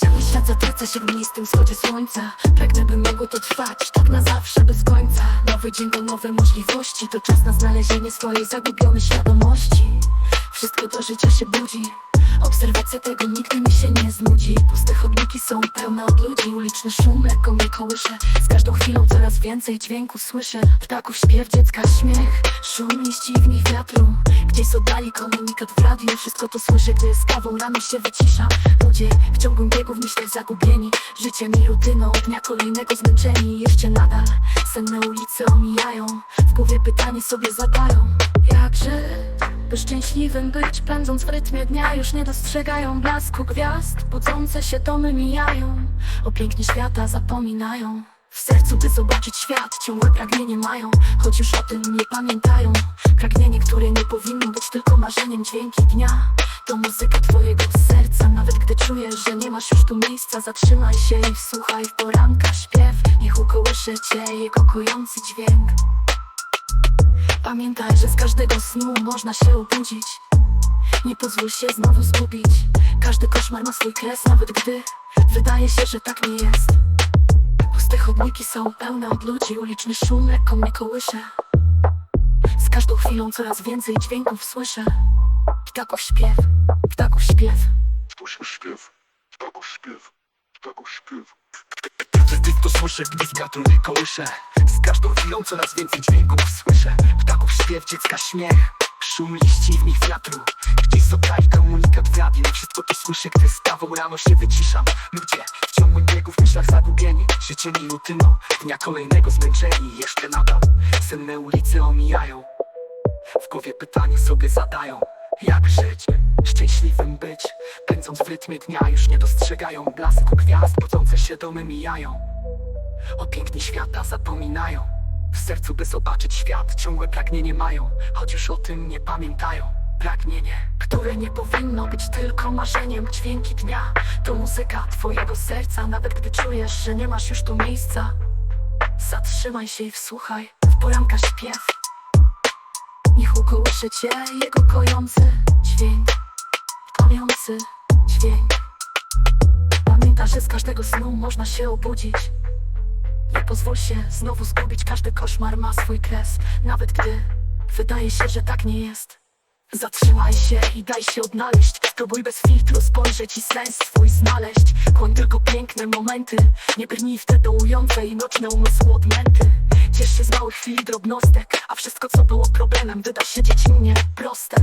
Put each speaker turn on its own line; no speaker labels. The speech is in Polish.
Cały świat zatraca się w mglistym wschodzie słońca. Pragnę by mogło to trwać, tak na zawsze, bez końca. Nowy dzień to nowe możliwości To czas na znalezienie swojej zagubionej świadomości. Wszystko do życia się budzi. Obserwacja tego nigdy mi się nie znudzi. Puste są pełne od ludzi Uliczny szum lekko mnie kołysze Z każdą chwilą coraz więcej dźwięków słyszę. Ptaków śpiew, dziecka śmiech Szum liści w nich wiatru. Gdzieś z oddali komunikat w radiu Wszystko to słyszę, gdy z kawą rano się wycisza. Ludzie w ciągu biegów myślę zagubieni. Życiem i rutyną dnia kolejnego zmęczeni. Jeszcze nadal senne ulice omijają W głowie pytanie sobie zadają. Jakże by szczęśliwym być, pędząc w rytmie dnia Już nie dostrzegają blasku gwiazd. Budzące się domy mijają O pięknie świata zapominają. W sercu by zobaczyć świat Ciągłe pragnienie mają Choć już o tym nie pamiętają. Pragnienie, które nie powinno być tylko marzeniem Dźwięki dnia. To muzyka twojego serca Nawet gdy czujesz, że nie masz już tu miejsca. Zatrzymaj się i wsłuchaj w poranka śpiew. Niech ukołysze cię jego kojący dźwięk Pamiętaj, że z każdego snu można się obudzić. Nie pozwól się znowu zgubić. Każdy koszmar ma swój kres, nawet gdy Wydaje się, że tak nie jest. Puste chodniki są pełne od ludzi Uliczny szum lekko mnie kołysze. Z każdą chwilą coraz więcej dźwięków słyszę. Ptaków śpiew, ptaków śpiew.
Ptaków śpiew, ptaków śpiew, ptaków śpiew.
To słyszę, wiatru nie kołysze Z każdą chwilą coraz więcej dźwięków słyszę. Ptaków śpiew, dziecka śmiech. Szum liści w nich wiatru. Gdzieś z oddali komunikat w radiu Wszystko to słyszę, gdy z kawą rano się wyciszam. Ludzie w ciągłym biegu w myślach zagubieni. Życiem i rutyną Dnia kolejnego zmęczeni. Jeszcze nadal senne ulice omijają. W głowie pytanie sobie zadają Jak żyć? Szczęśliwym być. Pędząc w rytmie dnia Już nie dostrzegają blasku gwiazd Budzące się domy mijają. O pięknie świata zapominają. W sercu by zobaczyć świat Ciągłe pragnienie mają. Choć już o tym nie pamiętają. Pragnienie, które nie powinno być tylko marzeniem Dźwięki dnia. To muzyka twojego serca Nawet gdy czujesz, że nie masz już tu miejsca. Zatrzymaj się i wsłuchaj w poranka śpiew Cię jego kojący dźwięk Kojący dźwięk. Pamiętaj, że z każdego snu można się obudzić. Nie pozwól się znowu zgubić Każdy koszmar ma swój kres. Nawet gdy wydaje się, że tak nie jest. Zatrzymaj się i daj się odnaleźć. Spróbuj bez filtru spojrzeć i sens swój znaleźć. Chłoń tylko piękne momenty. Nie brnij w te dołujące i nocne umysłu odmęty Ciesz się z małych chwil drobnostek A wszystko co było problemem wyda się dziecinnie proste